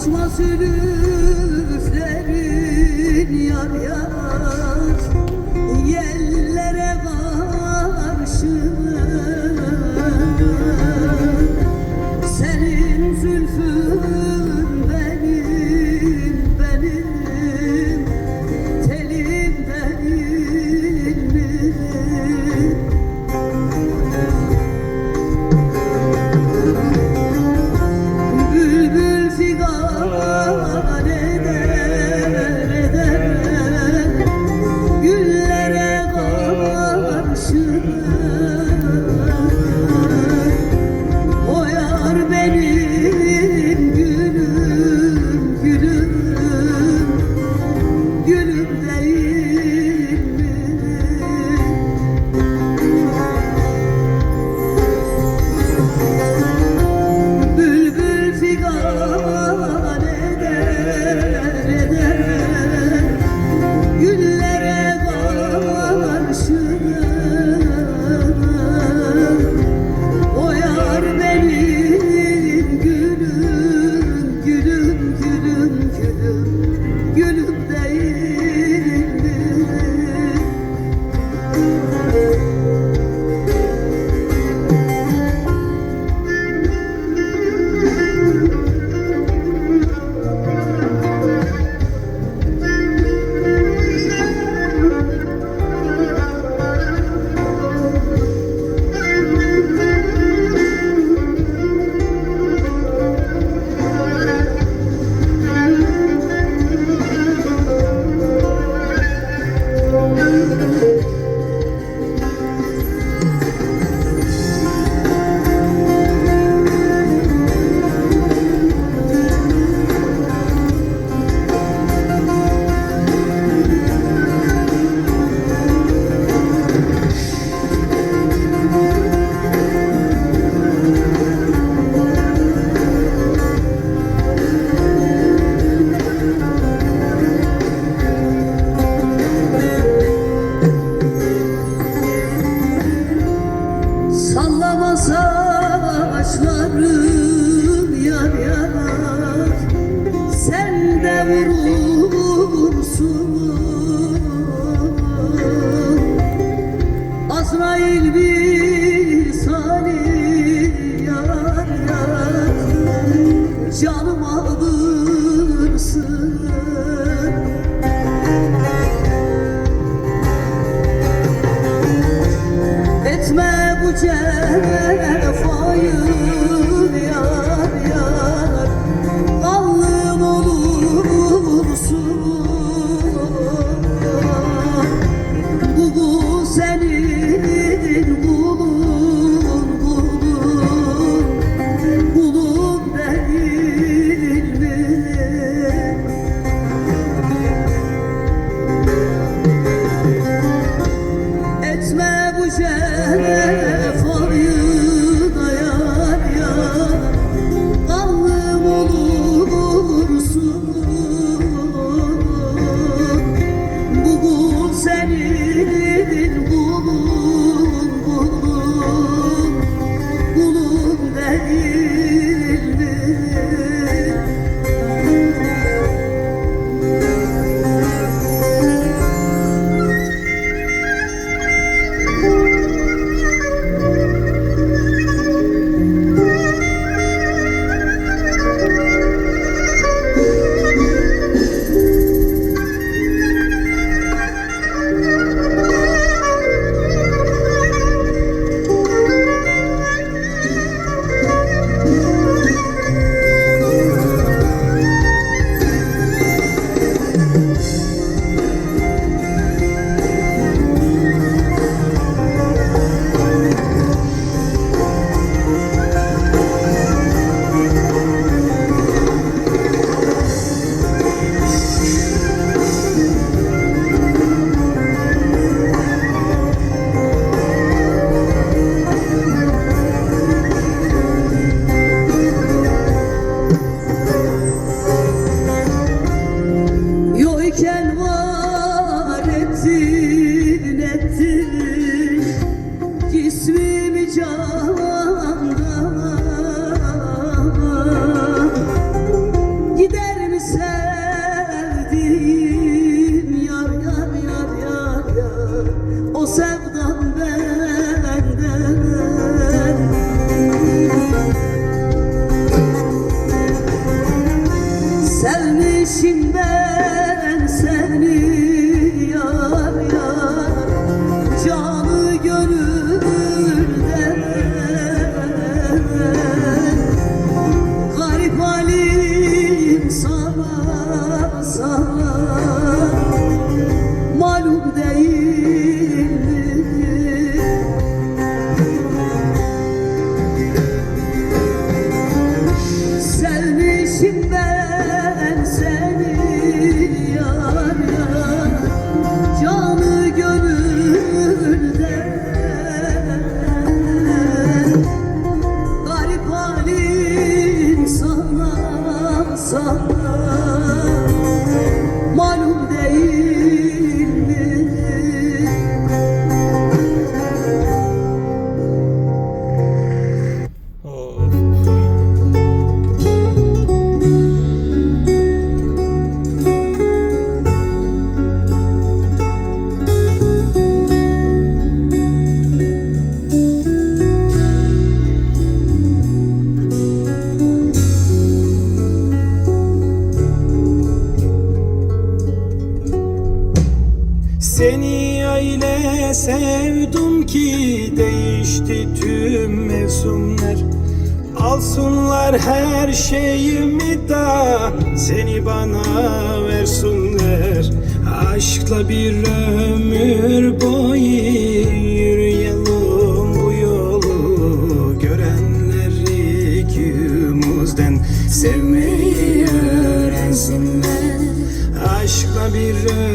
Açma zülüflerin yar yar. Yellere karşı Senin zülfün Guru. ettin ettin mevsimler Alsınlar her şeyimi da seni bana versinler. Aşkla bir ömür boyu yürüyelim bu yolu. Görenler ikimizden sevmeyi öğrensinler. Aşkla bir ömür